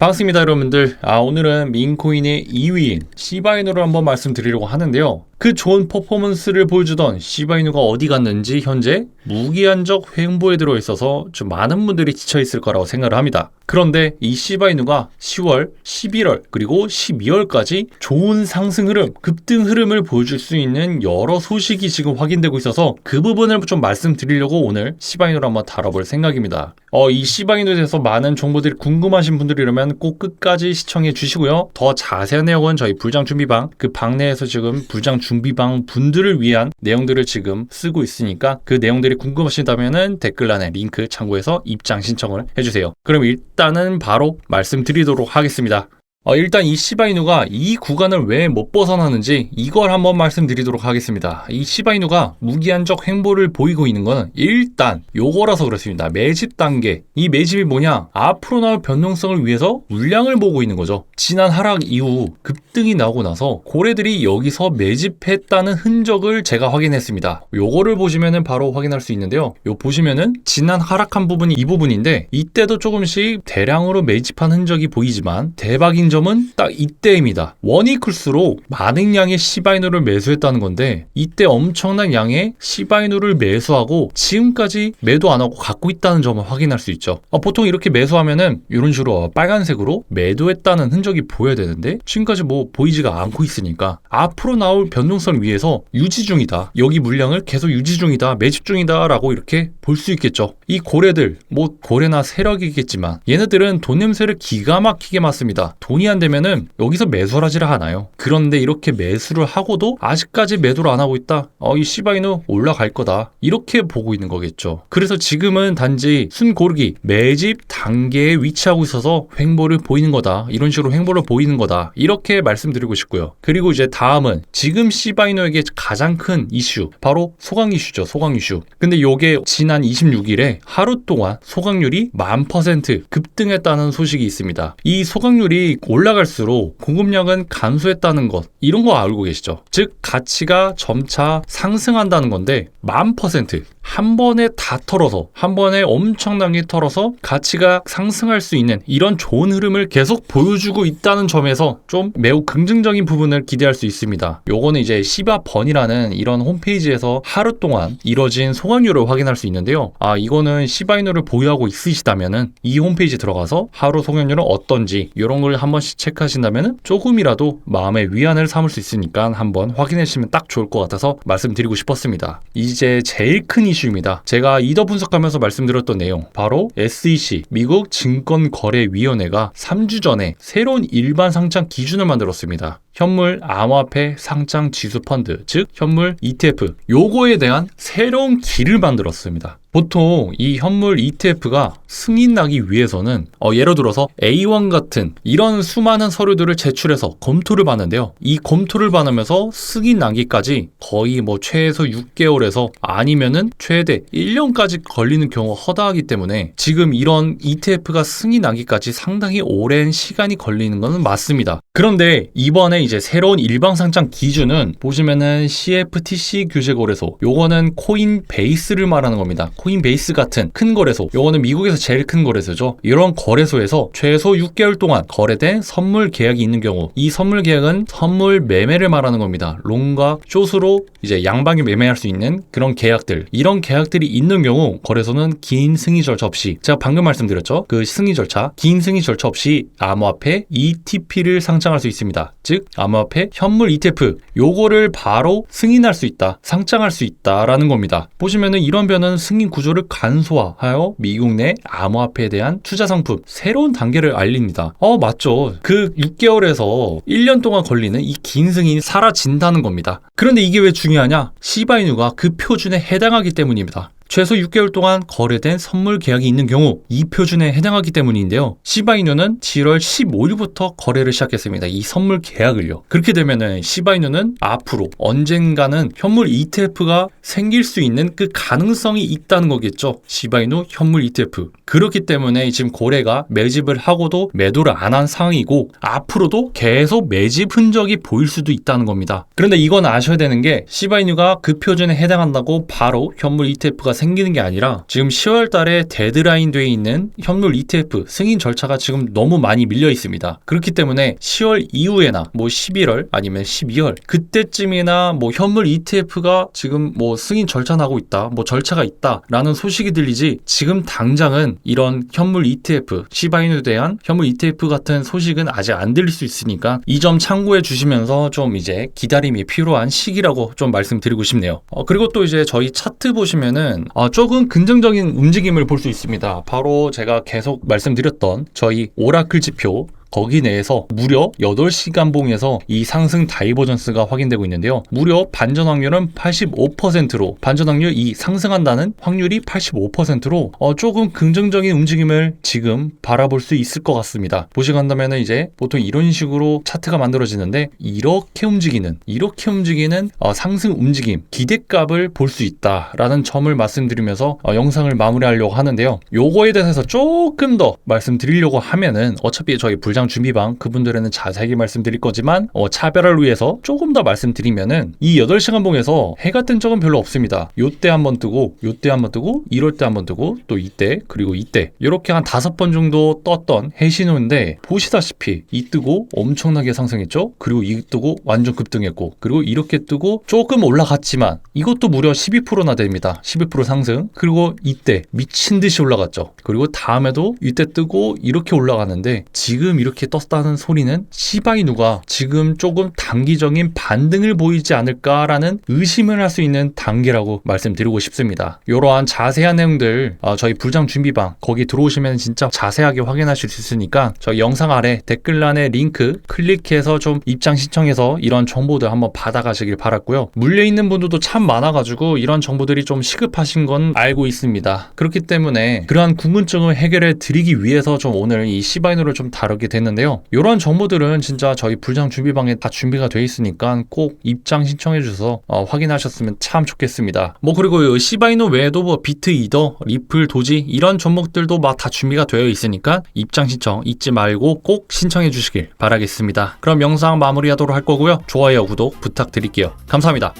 반갑습니다 여러분들. 아 오늘은 민코인의 2위인 시바이누를 한번 말씀드리려고 하는데요. 그 좋은 퍼포먼스를 보여주던 시바이누가 어디 갔는지 현재 무기한적 횡보에 들어있어서 좀 많은 분들이 지쳐있을 거라고 생각을 합니다 그런데 이 시바이누가 10월, 11월 그리고 12월까지 좋은 상승 흐름, 급등 흐름을 보여줄 수 있는 여러 소식이 지금 확인되고 있어서 그 부분을 좀 말씀드리려고 오늘 시바이누를 한번 다뤄볼 생각입니다 어, 이 시바이누에 대해서 많은 정보들이 궁금하신 분들이라면 꼭 끝까지 시청해 주시고요. 더 자세한 내용은 저희 불장 준비방 그 방 내에서 지금 불장 준비방 분들을 위한 내용들을 지금 쓰고 있으니까 그 내용들이 궁금하시다면은 댓글란에 링크 참고해서 입장 신청을 해주세요. 그럼 일단은 바로 말씀드리도록 하겠습니다. 어, 일단 이 시바이누가 이 구간을 왜 못 벗어나는지 이걸 한번 말씀드리도록 하겠습니다. 이 시바이누가 무기한적 횡보를 보이고 있는 거는 일단 요거라서 그렇습니다. 매집 단계. 이 매집이 뭐냐? 앞으로 나올 변동성을 위해서 물량을 보고 있는 거죠. 지난 하락 이후 급등이 나오고 나서 고래들이 여기서 매집했다는 흔적을 제가 확인했습니다. 요거를 보시면은 바로 확인할 수 있는데요. 요 보시면은 지난 하락한 부분이 이 부분인데 이때도 조금씩 대량으로 매집한 흔적이 보이지만 대박인 점은 딱 이때입니다. 원이 클수록 많은 양의 시바이누를 매수했다는 건데 이때 엄청난 양의 시바이누를 매수하고 지금까지 매도 안 하고 갖고 있다는 점을 확인할 수 있죠. 아, 보통 이렇게 매수하면은 이런 식으로 빨간색으로 매도했다는 흔적이 보여야 되는데 지금까지 뭐 보이지가 않고 있으니까 앞으로 나올 변동성을 위해서 유지 중이다. 여기 물량을 계속 유지 중이다. 매집 중이다라고 이렇게 볼 수 있겠죠. 이 고래들 뭐 고래나 세력이겠지만 얘네들은 돈 냄새를 기가 막히게 맡습니다. 돈이 안 되면은 여기서 매수를 하지를 않아요. 그런데 이렇게 매수를 하고도 아직까지 매도를 안 하고 있다. 어, 이 시바이누 올라갈 거다. 이렇게 보고 있는 거겠죠. 그래서 지금은 단지 순 고르기 매집 단계에 위치하고 있어서 횡보를 보이는 거다. 이런 식으로 횡보를 보이는 거다. 이렇게 말씀드리고 싶고요. 그리고 이제 다음은 지금 시바이누에게 가장 큰 이슈 바로 소강 이슈죠. 소강 이슈. 근데 요게 지난 26일에 하루 동안 소강률이 만 퍼센트 급등했다는 소식이 있습니다. 이 소강률이 올라갈수록 공급량은 감소했다는 것 이런 거 알고 계시죠? 즉 가치가 점차 상승한다는 건데 만 퍼센트 한 번에 다 털어서 한 번에 엄청나게 털어서 가치가 상승할 수 있는 이런 좋은 흐름을 계속 보여주고 있다는 점에서 좀 매우 긍정적인 부분을 기대할 수 있습니다. 요거는 이제 시바번이라는 이런 홈페이지에서 하루 동안 이뤄진 소강률을 확인할 수 있는데요. 아 이거는 시바이너를 보유하고 있으시다면은 이 홈페이지 들어가서 하루 소강률은 어떤지 이런 걸 한번 씩 체크하신다면은 조금이라도 마음의 위안을 삼을 수 있으니까 한번 확인해 주시면 딱 좋을 것 같아서 말씀드리고 싶었습니다. 이제 제일 큰 이슈입니다. 제가 이더 분석하면서 말씀드렸던 내용 바로 SEC 미국 증권거래위원회가 3주 전에 새로운 일반 상장 기준을 만들었습니다. 현물 암호화폐 상장 지수 펀드, 즉 현물 ETF 요거에 대한 새로운 길을 만들었습니다. 보통 이 현물 ETF가 승인 나기 위해서는 어, 예를 들어서 A1 같은 이런 수많은 서류들을 제출해서 검토를 받는데요. 이 검토를 받으면서 승인 나기까지 거의 뭐 최소 6개월에서 아니면은 최대 1년까지 걸리는 경우가 허다하기 때문에 지금 이런 ETF가 승인 나기까지 상당히 오랜 시간이 걸리는 것은 맞습니다. 그런데 이번에 이제 새로운 일방 상장 기준은 보시면은 CFTC 규제 거래소 요거는 코인 베이스를 말하는 겁니다. 코인 베이스 같은 큰 거래소 요거는 미국에서 제일 큰 거래소죠. 이런 거래소에서 최소 6개월 동안 거래된 선물 계약이 있는 경우 이 선물 계약은 선물 매매를 말하는 겁니다. 롱과 숏으로 이제 양방이 매매할 수 있는 그런 계약들 이런 계약들이 있는 경우 거래소는 긴 승인 절차 없이 제가 방금 말씀드렸죠. 그 승인 절차 긴 승인 절차 없이 암호화폐 ETP를 상장 할 수 있습니다. 즉 암호화폐 현물 ETF 요거를 바로 승인할 수 있다. 상장할 수 있다라는 겁니다. 보시면은 이런 변화는 승인 구조를 간소화하여 미국 내 암호화폐에 대한 투자 상품 새로운 단계를 알립니다. 어 맞죠. 그 6개월에서 1년 동안 걸리는 이 긴 승인이 사라진다는 겁니다. 그런데 이게 왜 중요하냐? 시바이누가 그 표준에 해당하기 때문입니다. 최소 6개월 동안 거래된 선물 계약이 있는 경우 이 표준에 해당하기 때문인데요. 시바이누는 7월 15일부터 거래를 시작했습니다. 이 선물 계약을요. 그렇게 되면은 시바이누는 앞으로 언젠가는 현물 ETF가 생길 수 있는 그 가능성이 있다는 거겠죠. 시바이누 현물 ETF. 그렇기 때문에 지금 고래가 매집을 하고도 매도를 안 한 상황이고 앞으로도 계속 매집 흔적이 보일 수도 있다는 겁니다. 그런데 이건 아셔야 되는 게 시바이누가 그 표준에 해당한다고 바로 현물 ETF가 생기는 게 아니라 지금 10월 달에 데드라인 돼 있는 현물 ETF 승인 절차가 지금 너무 많이 밀려 있습니다. 그렇기 때문에 10월 이후에나 뭐 11월 아니면 12월 그때쯤이나 뭐 현물 ETF가 지금 뭐 승인 절차 나고 있다. 뭐 절차가 있다라는 소식이 들리지 지금 당장은 이런 현물 ETF 시바이누에 대한 현물 ETF 같은 소식은 아직 안 들릴 수 있으니까 이 점 참고해 주시면서 좀 이제 기다림이 필요한 시기라고 좀 말씀드리고 싶네요. 어, 그리고 또 이제 저희 차트 보시면은 아, 조금 긍정적인 움직임을 볼 수 있습니다. 바로 제가 계속 말씀드렸던 저희 오라클 지표 거기 내에서 무려 8시간 봉에서 이 상승 다이버전스가 확인되고 있는데요. 무려 반전 확률은 85%로 반전 확률 이 상승한다는 확률이 85%로 어, 조금 긍정적인 움직임을 지금 바라볼 수 있을 것 같습니다. 보시간다면 이제 보통 이런 식으로 차트가 만들어지는데 이렇게 움직이는 이렇게 움직이는 어, 상승 움직임 기대값을 볼 수 있다라는 점을 말씀드리면서 어, 영상을 마무리하려고 하는데요. 요거에 대해서 조금 더 말씀드리려고 하면은 어차피 저희 불 부장 준비방 그분들에는 자세하게 말씀드릴 거지만 어, 차별화를 위해서 조금 더 말씀드리면은 이 8시간 봉에서 해가 뜬 적은 별로 없습니다. 요때 한번 뜨고 요때 한번 뜨고 이럴 때 한번 뜨고 또 이때 그리고 이때 이렇게 한 다섯 번 정도 떴던 해신호인데 보시다시피 이 뜨고 엄청나게 상승했죠. 그리고 이 뜨고 완전 급등했고 그리고 이렇게 뜨고 조금 올라갔지만 이것도 무려 12%나 됩니다. 12% 상승 그리고 이때 미친 듯이 올라갔죠. 그리고 다음에도 이때 뜨고 이렇게 올라가는데 지금 이렇게 떴다는 소리는 시바이누가 지금 조금 단기적인 반등을 보이지 않을까라는 의심을 할 수 있는 단계라고 말씀드리고 싶습니다. 이러한 자세한 내용들 어, 저희 불장 준비방 거기 들어오시면 진짜 자세하게 확인하실 수 있으니까 저희 영상 아래 댓글란에 링크 클릭해서 좀 입장 신청해서 이런 정보들 한번 받아가시길 바랐고요. 물려 있는 분들도 참 많아가지고 이런 정보들이 좀 시급하신 건 알고 있습니다. 그렇기 때문에 그러한 궁금증을 해결해 드리기 위해서 좀 오늘 이 시바이누를 좀 다루게 됐는데요. 이런 정보들은 진짜 저희 불장 준비방에 다 준비가 돼 있으니까 꼭 입장 신청해 주셔서 어, 확인하셨으면 참 좋겠습니다. 뭐 그리고 이 시바이노 외에도 뭐 비트 이더, 리플, 도지 이런 종목들도 막 다 준비가 되어 있으니까 입장 신청 잊지 말고 꼭 신청해 주시길 바라겠습니다. 그럼 영상 마무리하도록 할 거고요. 좋아요, 구독 부탁드릴게요. 감사합니다.